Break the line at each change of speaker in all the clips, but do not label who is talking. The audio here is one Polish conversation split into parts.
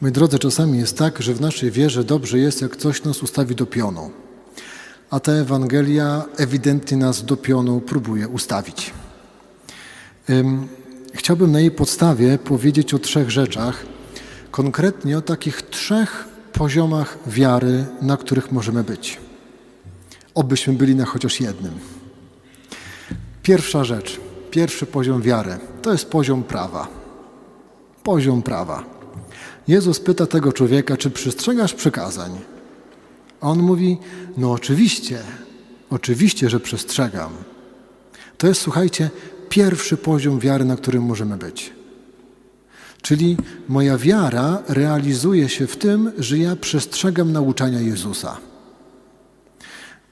Moi drodzy, czasami jest tak, że w naszej wierze dobrze jest, jak coś nas ustawi do pionu. A ta Ewangelia ewidentnie nas do pionu próbuje ustawić. Ym, Chciałbym na jej podstawie powiedzieć o trzech rzeczach, konkretnie o takich trzech poziomach wiary, na których możemy być. Obyśmy byli na chociaż jednym. Pierwsza rzecz, pierwszy poziom wiary, to jest poziom prawa. Poziom prawa. Jezus pyta tego człowieka, czy przestrzegasz przykazań? A on mówi, no oczywiście, oczywiście, że przestrzegam. To jest, słuchajcie, pierwszy poziom wiary, na którym możemy być. Czyli moja wiara realizuje się w tym, że ja przestrzegam nauczania Jezusa.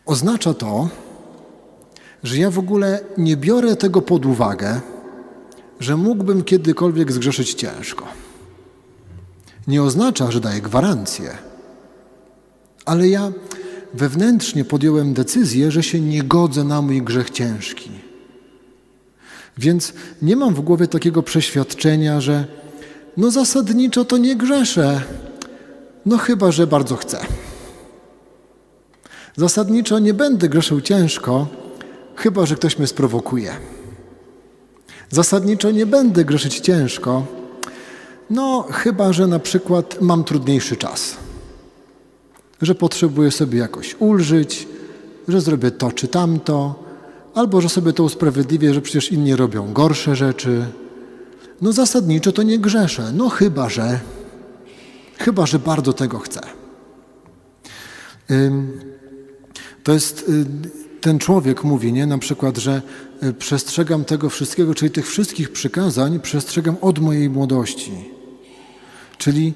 Oznacza to, że ja w ogóle nie biorę tego pod uwagę, że mógłbym kiedykolwiek zgrzeszyć ciężko. Nie oznacza, że daję gwarancję, ale ja wewnętrznie podjąłem decyzję, że się nie godzę na mój grzech ciężki. Więc nie mam w głowie takiego przeświadczenia, że no zasadniczo to nie grzeszę, no chyba, że bardzo chcę. Zasadniczo nie będę grzeszył ciężko, chyba, że ktoś mnie sprowokuje. Zasadniczo nie będę grzeszyć ciężko, no chyba, że na przykład mam trudniejszy czas. Że potrzebuję sobie jakoś ulżyć, że zrobię to czy tamto, albo że sobie to usprawiedliwię, że przecież inni robią gorsze rzeczy. No zasadniczo to nie grzeszę, no chyba, że chyba, że bardzo tego chcę. To jest y, ten człowiek mówi, nie, na przykład, że y, przestrzegam tego wszystkiego, czyli tych wszystkich przykazań przestrzegam od mojej młodości. Czyli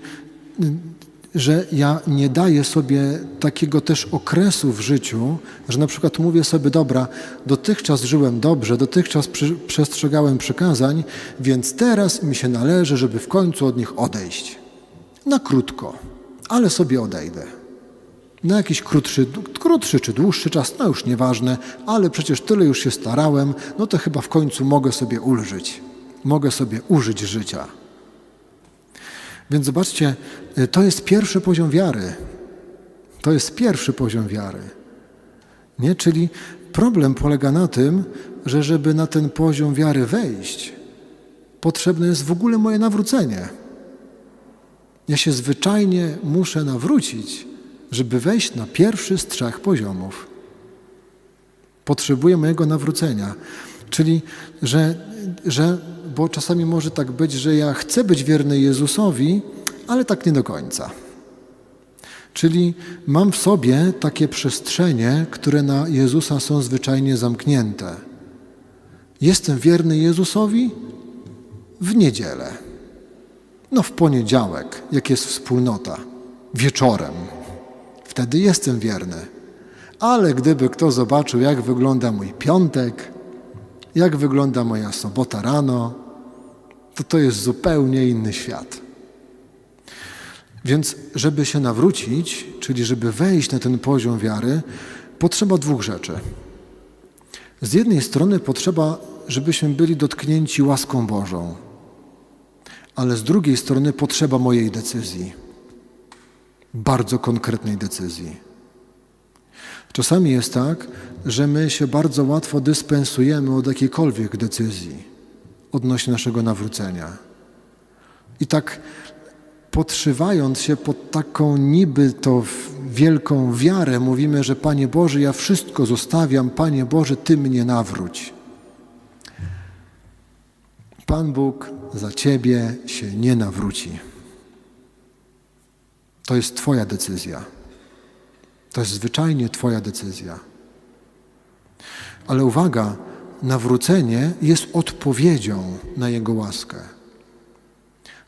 że ja nie daję sobie takiego też okresu w życiu, że na przykład mówię sobie, dobra, dotychczas żyłem dobrze, dotychczas przestrzegałem przykazań, więc teraz mi się należy, żeby w końcu od nich odejść. Na krótko, ale sobie odejdę. Na jakiś krótszy, krótszy czy dłuższy czas, no już nieważne, ale przecież tyle już się starałem, no to chyba w końcu mogę sobie ulżyć. Mogę sobie użyć życia. Więc zobaczcie, y, to jest pierwszy poziom wiary. To jest pierwszy poziom wiary. Nie? Czyli problem polega na tym, że żeby na ten poziom wiary wejść, potrzebne jest w ogóle moje nawrócenie. Ja się zwyczajnie muszę nawrócić, żeby wejść na pierwszy z trzech poziomów. Potrzebuję mojego nawrócenia. Czyli, że, że, bo czasami może tak być, że ja chcę być wierny Jezusowi, ale tak nie do końca. Czyli mam w sobie takie przestrzenie, które na Jezusa są zwyczajnie zamknięte. Jestem wierny Jezusowi w niedzielę. No w poniedziałek, jak jest wspólnota, wieczorem. Wtedy jestem wierny. Ale gdyby kto zobaczył, jak wygląda mój piątek, jak wygląda moja sobota rano, to to jest zupełnie inny świat. Więc, żeby się nawrócić, czyli żeby wejść na ten poziom wiary, potrzeba dwóch rzeczy. Z jednej strony potrzeba, żebyśmy byli dotknięci łaską Bożą, ale z drugiej strony potrzeba mojej decyzji, bardzo konkretnej decyzji. Czasami jest tak, że my się bardzo łatwo dyspensujemy od jakiejkolwiek decyzji odnośnie naszego nawrócenia. I tak podszywając się pod taką niby to wielką wiarę, mówimy, że Panie Boże, ja wszystko zostawiam, Panie Boże, Ty mnie nawróć. Pan Bóg za Ciebie się nie nawróci. To jest Twoja decyzja. To jest zwyczajnie Twoja decyzja. Ale uwaga, nawrócenie jest odpowiedzią na Jego łaskę.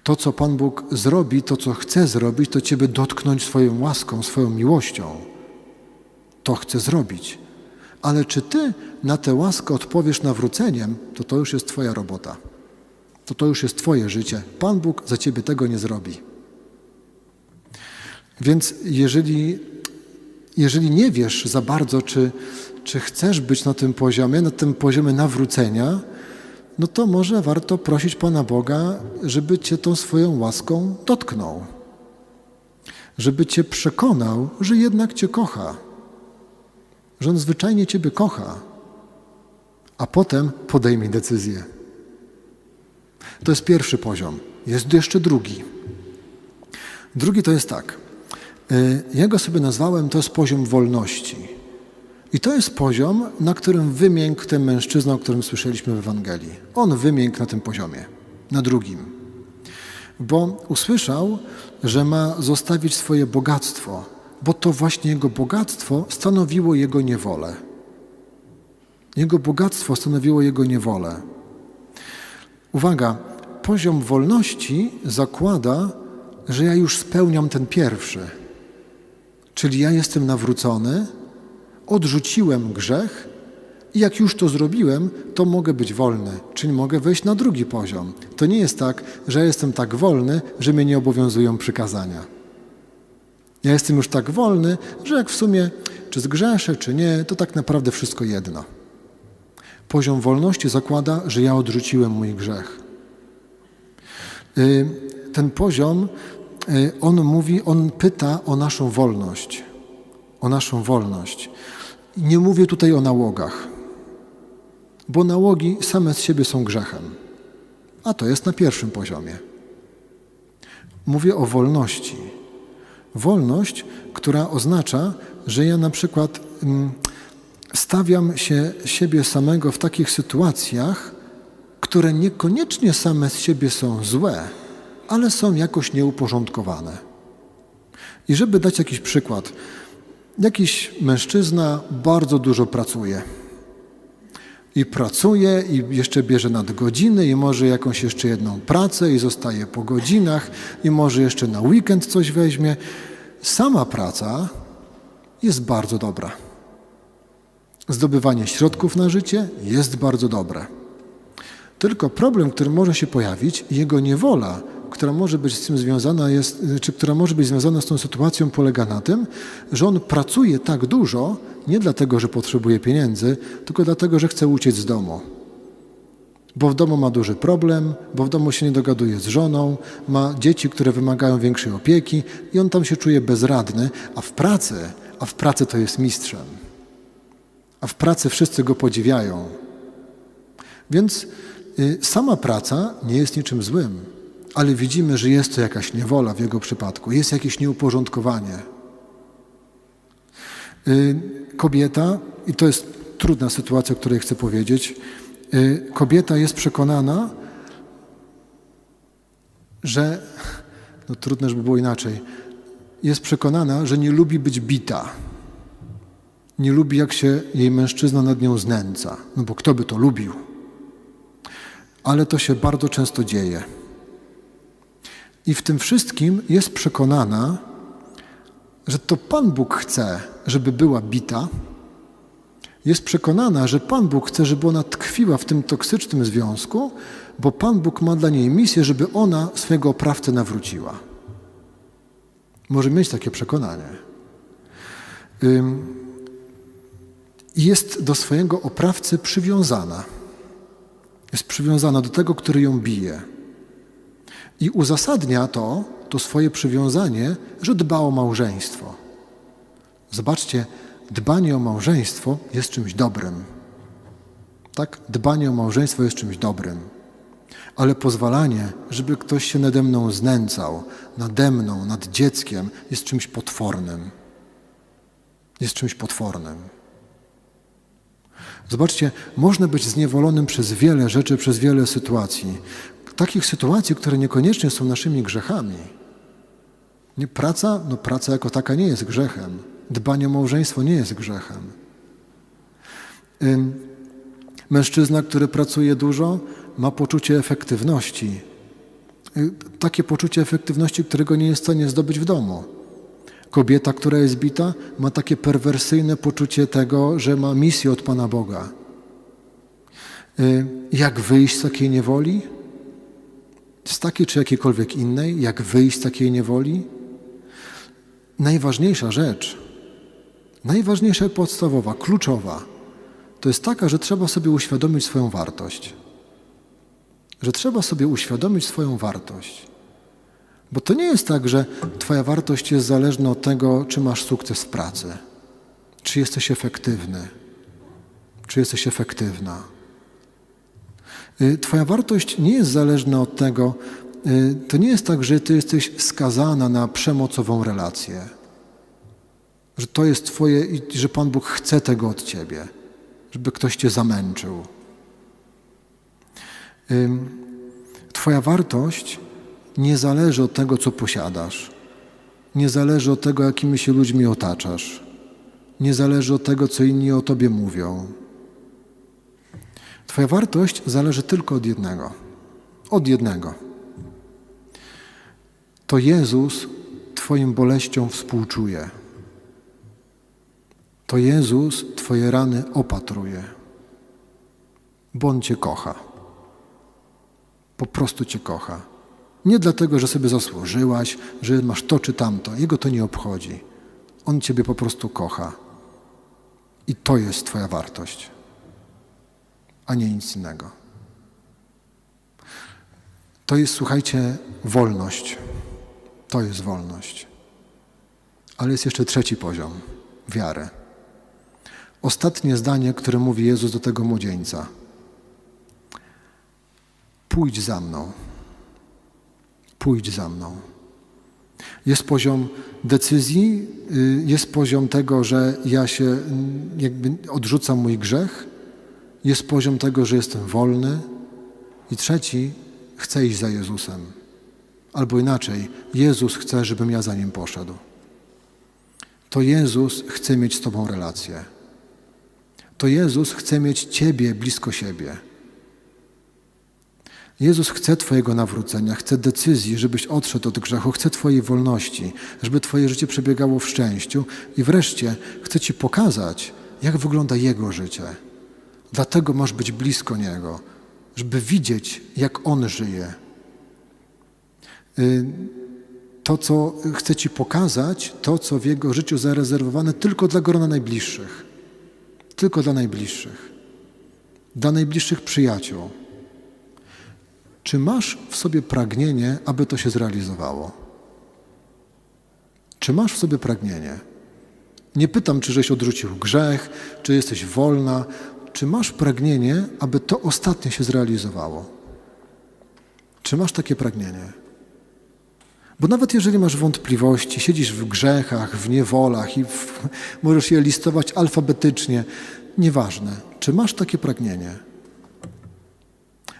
To, co Pan Bóg zrobi, to, co chce zrobić, to Ciebie dotknąć swoją łaską, swoją miłością. To chce zrobić. Ale czy Ty na tę łaskę odpowiesz nawróceniem, to to już jest Twoja robota. To to już jest Twoje życie. Pan Bóg za Ciebie tego nie zrobi. Więc jeżeli, jeżeli nie wiesz za bardzo, czy, czy chcesz być na tym poziomie, na tym poziomie nawrócenia, no to może warto prosić Pana Boga, żeby Cię tą swoją łaską dotknął. żeby Cię przekonał, że jednak Cię kocha, że On zwyczajnie Ciebie kocha, a potem podejmie decyzję. To jest pierwszy poziom. Jest jeszcze drugi. Drugi to jest tak. Y, Ja go sobie nazwałem, to jest poziom wolności. I to jest poziom, na którym wymiękł ten mężczyzna, o którym słyszeliśmy w Ewangelii. On wymiękł na tym poziomie, na drugim. Bo usłyszał, że ma zostawić swoje bogactwo, bo to właśnie jego bogactwo stanowiło jego niewolę. Jego bogactwo stanowiło jego niewolę. Uwaga, poziom wolności zakłada, że ja już spełniam ten pierwszy. Czyli ja jestem nawrócony, odrzuciłem grzech i jak już to zrobiłem, to mogę być wolny, czyli mogę wejść na drugi poziom. To nie jest tak, że ja jestem tak wolny, że mnie nie obowiązują przykazania. Ja jestem już tak wolny, że jak w sumie czy zgrzeszę, czy nie, to tak naprawdę wszystko jedno. Poziom wolności zakłada, że ja odrzuciłem mój grzech. Y, Ten poziom, on mówi, on pyta o naszą wolność. O naszą wolność. Nie mówię tutaj o nałogach, bo nałogi same z siebie są grzechem, a to jest na pierwszym poziomie. Mówię o wolności. Wolność, która oznacza, że ja na przykład mm, stawiam się siebie samego w takich sytuacjach, które niekoniecznie same z siebie są złe, ale są jakoś nieuporządkowane. I żeby dać jakiś przykład, jakiś mężczyzna bardzo dużo pracuje. I pracuje, i jeszcze bierze nadgodziny, i może jakąś jeszcze jedną pracę, i zostaje po godzinach, i może jeszcze na weekend coś weźmie. Sama praca jest bardzo dobra. Zdobywanie środków na życie jest bardzo dobre. Tylko problem, który może się pojawić, jego niewola, która może być z tym związana, jest, czy która może być związana z tą sytuacją, polega na tym, że on pracuje tak dużo, nie dlatego, że potrzebuje pieniędzy, tylko dlatego, że chce uciec z domu. Bo w domu ma duży problem, bo w domu się nie dogaduje z żoną, ma dzieci, które wymagają większej opieki i on tam się czuje bezradny, a w pracy, a w pracy to jest mistrzem. A w pracy wszyscy go podziwiają. Więc y, sama praca nie jest niczym złym, ale widzimy, że jest to jakaś niewola w jego przypadku, jest jakieś nieuporządkowanie. Y, Kobieta, i to jest trudna sytuacja, o której chcę powiedzieć, y, kobieta jest przekonana, że, no trudno, żeby było inaczej, jest przekonana, że nie lubi być bita. Nie lubi, jak się jej mężczyzna nad nią znęca. No bo kto by to lubił? Ale to się bardzo często dzieje. I w tym wszystkim jest przekonana, że to Pan Bóg chce, żeby była bita. Jest przekonana, że Pan Bóg chce, żeby ona tkwiła w tym toksycznym związku, bo Pan Bóg ma dla niej misję, żeby ona swojego oprawcę nawróciła. Może mieć takie przekonanie. Jest do swojego oprawcy przywiązana. Jest przywiązana do tego, który ją bije. I uzasadnia to, to swoje przywiązanie, że dba o małżeństwo. Zobaczcie, dbanie o małżeństwo jest czymś dobrym. Tak? Dbanie o małżeństwo jest czymś dobrym. Ale pozwalanie, żeby ktoś się nade mną znęcał, nade mną, nad dzieckiem, jest czymś potwornym. Jest czymś potwornym. Zobaczcie, można być zniewolonym przez wiele rzeczy, przez wiele sytuacji. Takich sytuacji, które niekoniecznie są naszymi grzechami. Nie, praca, no praca jako taka nie jest grzechem. Dbanie o małżeństwo nie jest grzechem. Mężczyzna, który pracuje dużo, ma poczucie efektywności. Y, takie poczucie efektywności, którego nie jest w stanie zdobyć w domu. Kobieta, która jest bita, ma takie perwersyjne poczucie tego, że ma misję od Pana Boga. Y, Jak wyjść z takiej niewoli? Z takiej czy jakiejkolwiek innej? Jak wyjść z takiej niewoli? Najważniejsza rzecz, najważniejsza, podstawowa, kluczowa, to jest taka, że trzeba sobie uświadomić swoją wartość. Że trzeba sobie uświadomić swoją wartość. Bo to nie jest tak, że Twoja wartość jest zależna od tego, czy masz sukces w pracy, czy jesteś efektywny, czy jesteś efektywna. Y, Twoja wartość nie jest zależna od tego, y, to nie jest tak, że Ty jesteś skazana na przemocową relację, że to jest Twoje i że Pan Bóg chce tego od Ciebie, żeby ktoś Cię zamęczył. Twoja wartość nie zależy od tego, co posiadasz. Nie zależy od tego, jakimi się ludźmi otaczasz. Nie zależy od tego, co inni o tobie mówią. Twoja wartość zależy tylko od jednego. Od jednego. To Jezus Twoim boleściom współczuje. To Jezus Twoje rany opatruje. Bo On Cię kocha. Po prostu Cię kocha. Nie dlatego, że sobie zasłużyłaś, że masz to czy tamto. Jego to nie obchodzi. On Ciebie po prostu kocha. I to jest Twoja wartość, a nie nic innego. To jest, słuchajcie, wolność. To jest wolność. Ale jest jeszcze trzeci poziom wiary. Ostatnie zdanie, które mówi Jezus do tego młodzieńca. Pójdź za mną pójdź za mną. Jest poziom decyzji, y, jest poziom tego, że ja się mm, jakby odrzucam mój grzech, jest poziom tego, że jestem wolny i trzeci, chcę iść za Jezusem. Albo inaczej, Jezus chce, żebym ja za Nim poszedł. To Jezus chce mieć z Tobą relację. To Jezus chce mieć Ciebie blisko siebie. Jezus chce Twojego nawrócenia, chce decyzji, żebyś odszedł od grzechu, chce Twojej wolności, żeby Twoje życie przebiegało w szczęściu i wreszcie chce Ci pokazać, jak wygląda Jego życie. Dlatego masz być blisko Niego, żeby widzieć, jak On żyje. Y, to, co chce Ci pokazać, to, co w Jego życiu zarezerwowane tylko dla grona najbliższych. Tylko dla najbliższych. Dla najbliższych przyjaciół. Czy masz w sobie pragnienie, aby to się zrealizowało? Czy masz w sobie pragnienie? Nie pytam, czy żeś odrzucił grzech, czy jesteś wolna. Czy masz pragnienie, aby to ostatnie się zrealizowało? Czy masz takie pragnienie? Bo nawet jeżeli masz wątpliwości, siedzisz w grzechach, w niewolach i w, możesz je listować alfabetycznie, nieważne, czy masz takie pragnienie?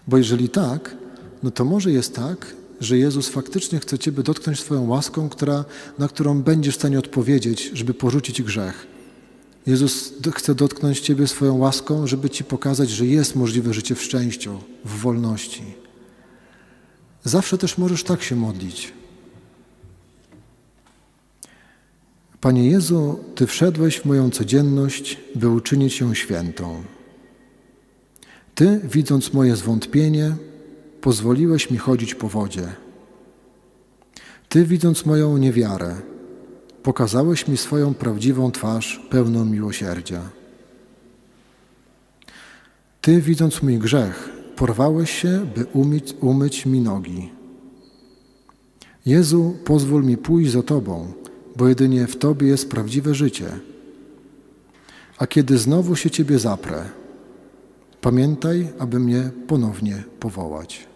Bo jeżeli tak, no to może jest tak, że Jezus faktycznie chce Ciebie dotknąć swoją łaską, która, na którą będziesz w stanie odpowiedzieć, żeby porzucić grzech. Jezus chce dotknąć Ciebie swoją łaską, żeby Ci pokazać, że jest możliwe życie w szczęściu, w wolności. Zawsze też możesz tak się modlić. Panie Jezu, Ty wszedłeś w moją codzienność, by uczynić ją świętą. Ty, widząc moje zwątpienie, pozwoliłeś mi chodzić po wodzie. Ty, widząc moją niewiarę, pokazałeś mi swoją prawdziwą twarz, pełną miłosierdzia. Ty, widząc mój grzech, porwałeś się, by umyć, umyć mi nogi. Jezu, pozwól mi pójść za Tobą, bo jedynie w Tobie jest prawdziwe życie. A kiedy znowu się Ciebie zaprę, pamiętaj, aby mnie ponownie powołać.